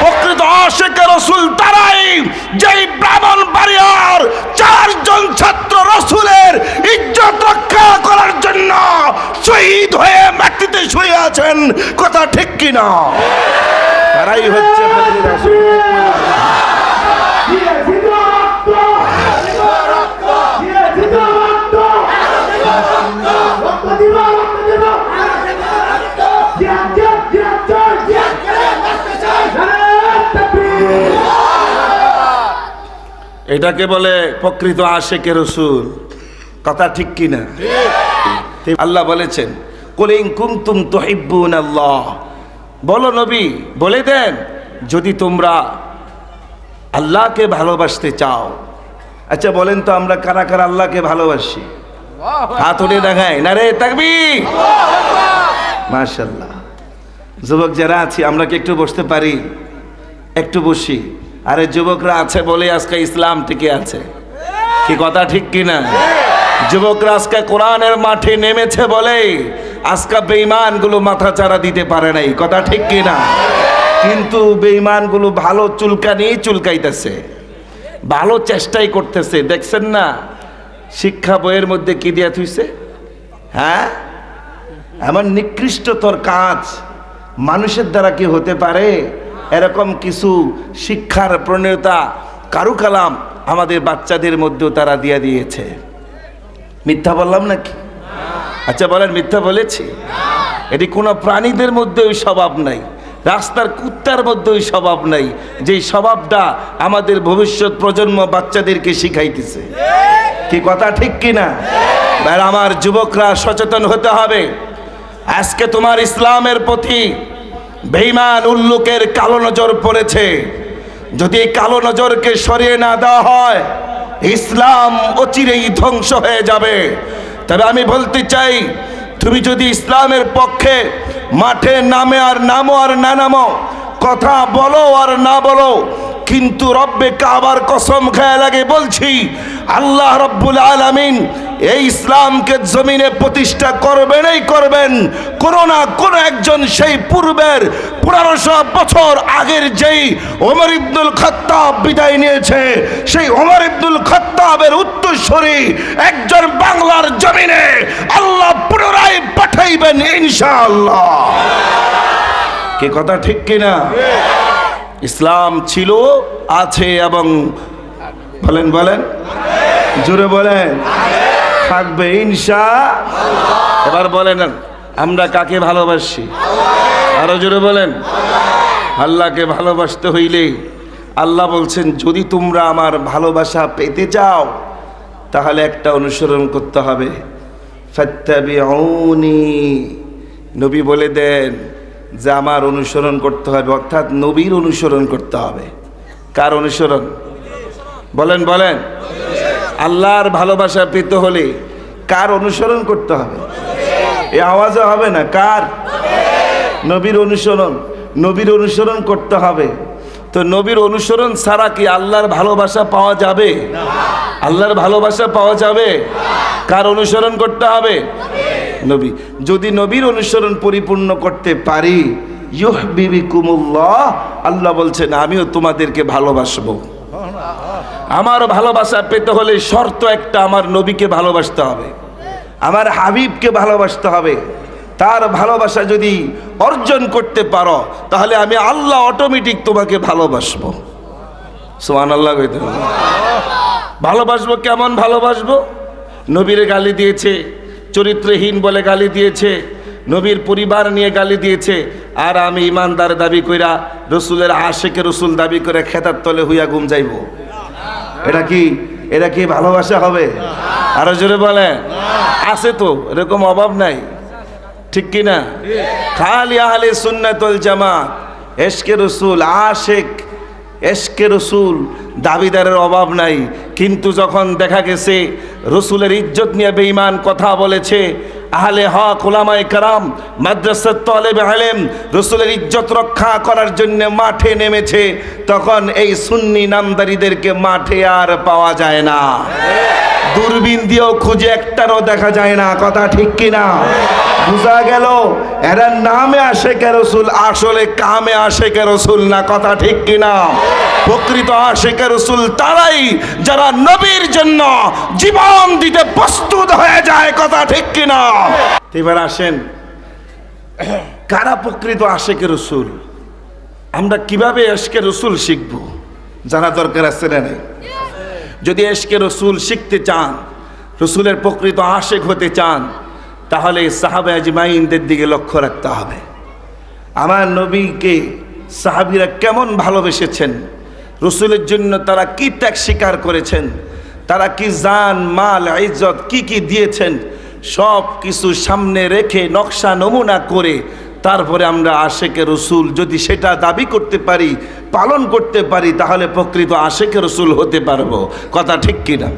প্রকৃত আশেখ রসুল তারাই, যেই ব্রাহ্মণ বাড়িয়ার চারজন ছাত্র রসুলের ইজ্জত রক্ষা করার জন্য শহীদ হয়ে মাটিতে শুয়ে আছেন, কথা ঠিক কিনা? তারাই হচ্ছে এটাকে বলে প্রকৃত আশেকে রসুল। কথা ঠিক কিনা? আল্লাহ বলেছেন কলিং কুমতুম তোহিব্বুন আল্লাহ। বলো নবী বলে দেন যদি তোমরা আল্লাহকে ভালোবাসতে চাও। আচ্ছা বলেন তো আমরা কারা কারা আল্লাহকে ভালোবাসি? হাত উঠে দেখায় না রে তাকবি মাশাল্লাহ যুবক যারা আছি আমরা কি একটু বসতে পারি? একটু বসি। আরে যুবকরা আছে বলে আজকে ইসলাম টিকে আছে। কি কথা ঠিক কিনা? যুবকরা আজকে কোরআনের মাঠে নেমেছে বলে আজকে বেঈমানগুলো মাথা চারা দিতে পারে নাই। কথা ঠিক কিনা? কিন্তু বেঈমানগুলো ভালো চুলকানি চুলকাইতেছে। ভালো চেষ্টাই করতেছে। দেখছেন না? শিক্ষা বইয়ের মধ্যে কি দিয়া থুইছে? হ্যাঁ? এমন নিকৃষ্টতর কাজ মানুষের দ্বারা কি হতে পারে? এরকম কিছু শিক্ষার প্রণেতা কারুকালাম আমাদের বাচ্চাদের মধ্যেও তারা দিয়ে দিয়েছে। মিথ্যা বললাম নাকি? আচ্ছা বলেন, মিথ্যা বলেছি? এটি কোনো প্রাণীদের মধ্যে ওই স্বভাব নাই, রাস্তার কুত্তার মধ্যে ওই স্বভাব নাই, যেই স্বভাবটা আমাদের ভবিষ্যৎ প্রজন্ম বাচ্চাদেরকে শিখাইতেছে। কি কথা ঠিক কিনা আর আমার যুবকরা সচেতন হতে হবে। আজকে তোমার ইসলামের প্রতি বেঈমান উল্লুকের কালো নজর পড়েছে। যদি এই কালো নজরকে সরিয়ে না দেওয়া হয়, ইসলাম অচিরেই ধ্বংস হয়ে যাবে। তবে আমি বলতে চাই, তুমি যদি ইসলামের পক্ষে মাঠে নামে আর নামো আর না নামো, কথা বলো আর না বলো, কিন্তু রব্বে কাবার কসম খেয়া লাগে বলছি, আল্লাহ রব্বুল আলামিন এই ইসলামকে জমিনে প্রতিষ্ঠা করবেনই করবেন। কোন না কোন একজন সেই পূর্বের পনেরোশো বছর আগের যেই ওমর ইবনুল খত্তাব বিদায় নিয়েছে, সেই ওমর ইবনুল খত্তাবের উত্তরস্বরী একজন বাংলার জমিনে আল্লাহ পুনরায় পাঠাইবেন ইনশাআল্লাহ। কে কথা ঠিক কিনা? ইসলাম ছিল, আছে এবং বলেন বলেন। জোরে বলেন। থাকবে ইনশা এবার বলেন, আমরা কাকে ভালোবাসি? আরও জোরে বলেন। আল্লাহকে ভালোবাসতে হইলে আল্লাহ বলছেন, যদি তোমরা আমার ভালোবাসা পেতে চাও, তাহলে একটা অনুসরণ করতে হবে। নবী বলে দেন যে, আমার অনুসরণ করতে হবে। অর্থাৎ নবীর অনুসরণ করতে হবে। কার অনুসরণ? বলেন বলেন। আল্লাহর ভালোবাসা পেতে হলে কার অনুসরণ করতে হবে? এ আওয়াজও হবে না, কার? নবীর অনুসরণ নবীর অনুসরণ করতে হবে। তো নবীর অনুসরণ ছাড়া কি আল্লাহর ভালোবাসা পাওয়া যাবে? আল্লাহর ভালোবাসা পাওয়া যাবে? কার অনুসরণ করতে হবে? নবী। যদি নবীর অনুসরণ পরিপূর্ণ করতে পারি ইউহ বিবি কুমুল্লাহ আল্লাহ বলছেন, আমিও তোমাদেরকে ভালোবাসবো। আমার ভালোবাসা পেতে হলে শর্ত একটা, আমার নবীকে ভালোবাসতে হবে, আমার হাবিবকে ভালোবাসতে হবে। তার ভালোবাসা যদি অর্জন করতে পারো, তাহলে আমি আল্লাহ অটোমেটিক তোমাকে ভালোবাসবো। সোহান আল্লাহ ভালোবাসবো কেমন ভালোবাসবো? নবীর গালি দিয়েছে, চরিত্রহীন বলে গালি দিয়েছে, নবীর পরিবার নিয়ে গালি দিয়েছে, আর আমি ইমানদার দাবি কইরা রসুলের আশেকে রসুল দাবি করে খেতার তলে হইয়া ঘুম যাইব। এটা কি এটা কি ভালোবাসা হবে? আরও জোরে বলে আছে তো, এরকম অভাব নাই। ঠিক কি না খালি আহলে সুন্নাতুল জামাত, এশকে রসুল, আশেক, এশকে রসুল, দাবিদারের অভাব নাই। কিন্তু যখন দেখা গেছে, রসুলের ইজ্জত নিয়ে বেঈমান কথা বলেছে আহলে হক ওলামায়ে কারাম, মাদ্রাসার তলেব আলেম, রসুলের ইজ্জত রক্ষা করার জন্য মাঠে নেমেছে, তখন এই সুন্নি নামদারিদেরকে মাঠে আর পাওয়া যায় না। দূরবীন দিয়েও খুঁজে একটারও দেখা যায় না, কথা ঠিক কিনা বোঝা গেল, এরা নামে আসে কে রসুল, আসলে কামে আসে কে রসুল না, কথা ঠিক কিনা প্রকৃত কে রসুল তারাই যারা নবীর জন্য জীবন দিতে প্রস্তুত হয়ে যায়, কথা ঠিক কিনা? এবার আসেন, কারা প্রকৃত আশেকে রসুল? আমরা কীভাবে এসকে রসুল শিখব? জানা দরকার আছে না যদি এসকে রসুল শিখতে চান, রসুলের প্রকৃত আশেক হতে চান, তাহলে সাহাবে আজমাইনদের দিকে লক্ষ্য রাখতে হবে। আমার নবীকে সাহাবিরা কেমন ভালোবেসেছেন? রসুলের জন্য তারা কি ত্যাগ স্বীকার করেছেন? তারা কি জান, মাল, ইজ্জত কি কি দিয়েছেন? সব কিছু সামনে রেখে নকশা, নমুনা করে তারপরে আমরা আশেকে রসুল যদি সেটা দাবি করতে পারি, পালন করতে পারি, তাহলে প্রকৃত আশেকে রসুল হতে পারব। কথা ঠিক কিনা?